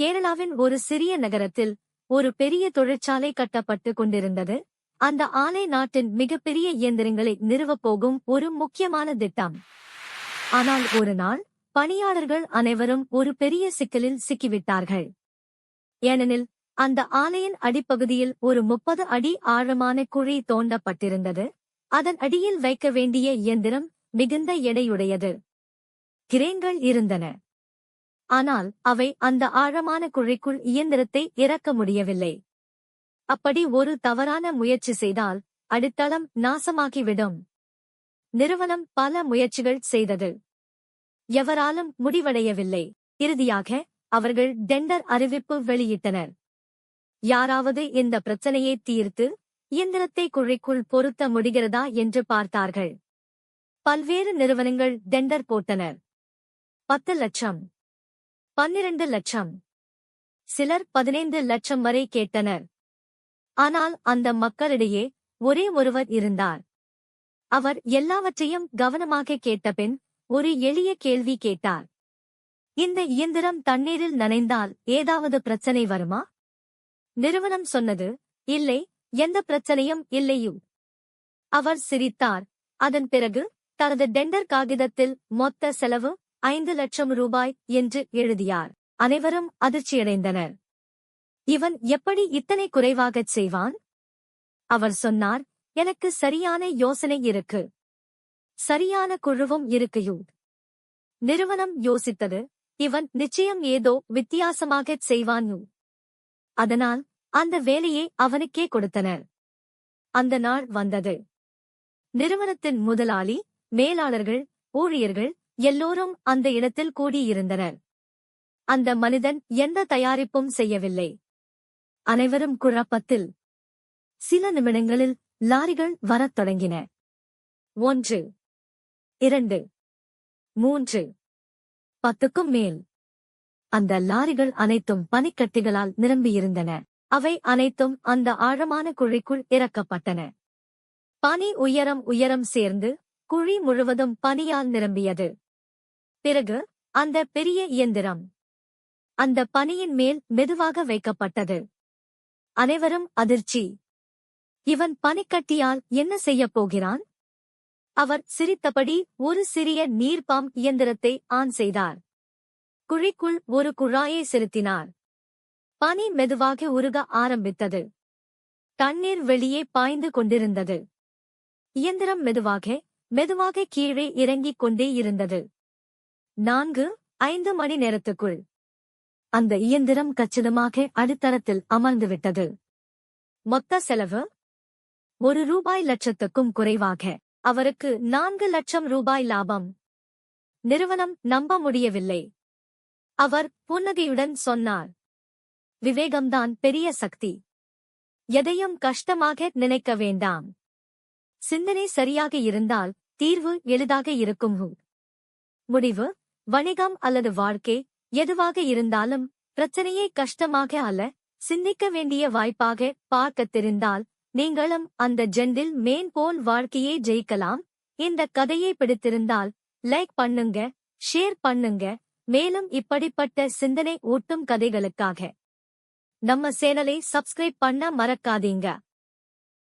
கேரளாவின் ஒரு சிறிய நகரத்தில் ஒரு பெரிய தொழிற்சாலை கட்டப்பட்டு கொண்டிருந்தது. அந்த ஆலை நாட்டின் மிகப்பெரிய இயந்திரங்களை நிறுவப் போகும் ஒரு முக்கியமான திட்டம். ஆனால் ஒரு நாள் பணியாளர்கள் அனைவரும் ஒரு பெரிய சிக்கலில் சிக்கிவிட்டார்கள். ஏனெனில் அந்த ஆலையின் அடிப்பகுதியில் ஒரு முப்பது அடி ஆழமான குழி தோண்டப்பட்டிருந்தது. அதன் அடியில் வைக்க வேண்டிய இயந்திரம் மிகுந்த எடையுடையது. கிரேன்கள் இருந்தன. ஆனால் அவை அந்த ஆழமான குழிக்குள் இயந்திரத்தை இறக்க முடியவில்லை. அப்படி ஒரு தவறான முயற்சி செய்தால் அடித்தளம் நாசமாகிவிடும். நிறுவனம் பல முயற்சிகள் செய்தது. எவராலும் முடிவடையவில்லை. இறுதியாக அவர்கள் டெண்டர் அறிவிப்பு வெளியிட்டனர். யாராவது இந்த பிரச்சனையை தீர்த்து இயந்திரத்தை குழிக்குள் பொருத்த முடிகிறதா என்று பார்த்தார்கள். பல்வேறு நிறுவனங்கள் டெண்டர் போட்டனர். பத்து லட்சம். பன்னிரண்டு லட்சம். சிலர் பதினைந்து லட்சம் வரை கேட்டனர். ஆனால் அந்த மக்களிடையே ஒரே ஒருவர் இருந்தார். அவர் எல்லாவற்றையும் கவனமாக கேட்டபின் ஒரு எளிய கேள்வி கேட்டார். இந்த இயந்திரம் தண்ணீரில் நனைந்தால் ஏதாவது பிரச்சனை வருமா? நிறுவனம் சொன்னது இல்லை எந்த பிரச்சனையும் இல்லையும் அவர் சிரித்தார். அதன் பிறகு தனது டெண்டர் காகிதத்தில் மொத்த செலவு ஐந்து லட்சம் ரூபாய் என்று எழுதியார். அனைவரும் அதிர்ச்சியடைந்தனர். இவன் எப்படி இத்தனை குறைவாகச் செய்வான்? அவர் சொன்னார் எனக்கு சரியான யோசனை இருக்கு. சரியான குழுவும் இருக்கையூ. நிறுவனம் யோசித்தது இவன் நிச்சயம் ஏதோ வித்தியாசமாகச் செய்வான். அதனால் அந்த வேலையை அவனுக்கே கொடுத்தனர். அந்த நாள் வந்தது. நிறுவனத்தின் முதலாளி மேலாளர்கள் ஊழியர்கள் எல்லோரும் அந்த இடத்தில் கூடியிருந்தனர். அந்த மனிதன் எந்த தயாரிப்பும் செய்யவில்லை. அனைவரும் குழப்பத்தில். சில நிமிடங்களில் லாரிகள் வரத் தொடங்கின. ஒன்று. இரண்டு. மூன்று. பத்துக்கும் மேல். அந்த லாரிகள் அனைத்தும் பனிக்கட்டிகளால் நிரம்பியிருந்தன. அவை அனைத்தும் அந்த ஆழமான குழிக்குள் இறக்கப்பட்டன. பனி உயரம் உயரம் சேர்ந்து குழி முழுவதும் பனியால் நிரம்பியது. பிறகு அந்த பெரிய இயந்திரம் அந்த பனியின் மேல் மெதுவாக வைக்கப்பட்டது. அனைவரும் அதிர்ச்சி. இவன் பனிக்கட்டியால் என்ன செய்யப் போகிறான்? அவர் சிரித்தபடி ஒரு சிறிய நீர் பம்ப் இயந்திரத்தை ஆன் செய்தார். குழிக்குள் ஒரு குழாயை செலுத்தினார். பனி மெதுவாக உருக ஆரம்பித்தது. தண்ணீர் வெளியே பாய்ந்து கொண்டிருந்தது. இயந்திரம் மெதுவாக மெதுவாக கீழே இறங்கிக் கொண்டே இருந்தது. நான்கு ஐந்து மணி நேரத்துக்குள். அந்த இயந்திரம் கச்சிதமாக அடித்தளத்தில் அமர்ந்துவிட்டது. மொத்த செலவு ஒரு ரூபாய் லட்சத்துக்கும் குறைவாக. அவருக்கு நான்கு லட்சம் ரூபாய் லாபம். நிறுவனம் நம்ப முடியவில்லை. அவர் புன்னகையுடன் சொன்னார். விவேகம்தான் பெரிய சக்தி. எதையும் கஷ்டமாக நினைக்க வேண்டாம். சிந்தனை சரியாக இருந்தால் தீர்வு எளிதாக இருக்கும். முடிவு வணிகம் அல்லது வாழ்க்கை எதுவாக இருந்தாலும் பிரச்சனையை கஷ்டமாக அல்ல சிந்திக்க வேண்டிய வாய்ப்பாக பார்க்க தெரிந்தால் நீங்களும் அந்த ஜெண்டில் மேன் போல் வாழ்க்கையை ஜெயிக்கலாம். இந்த கதையை பிடித்திருந்தால் லைக் பண்ணுங்க ஷேர் பண்ணுங்க. மேலும் இப்படிப்பட்ட சிந்தனை ஊட்டும் கதைகளுக்காக நம்ம சேனலை சப்ஸ்கிரைப் பண்ண மறக்காதீங்க.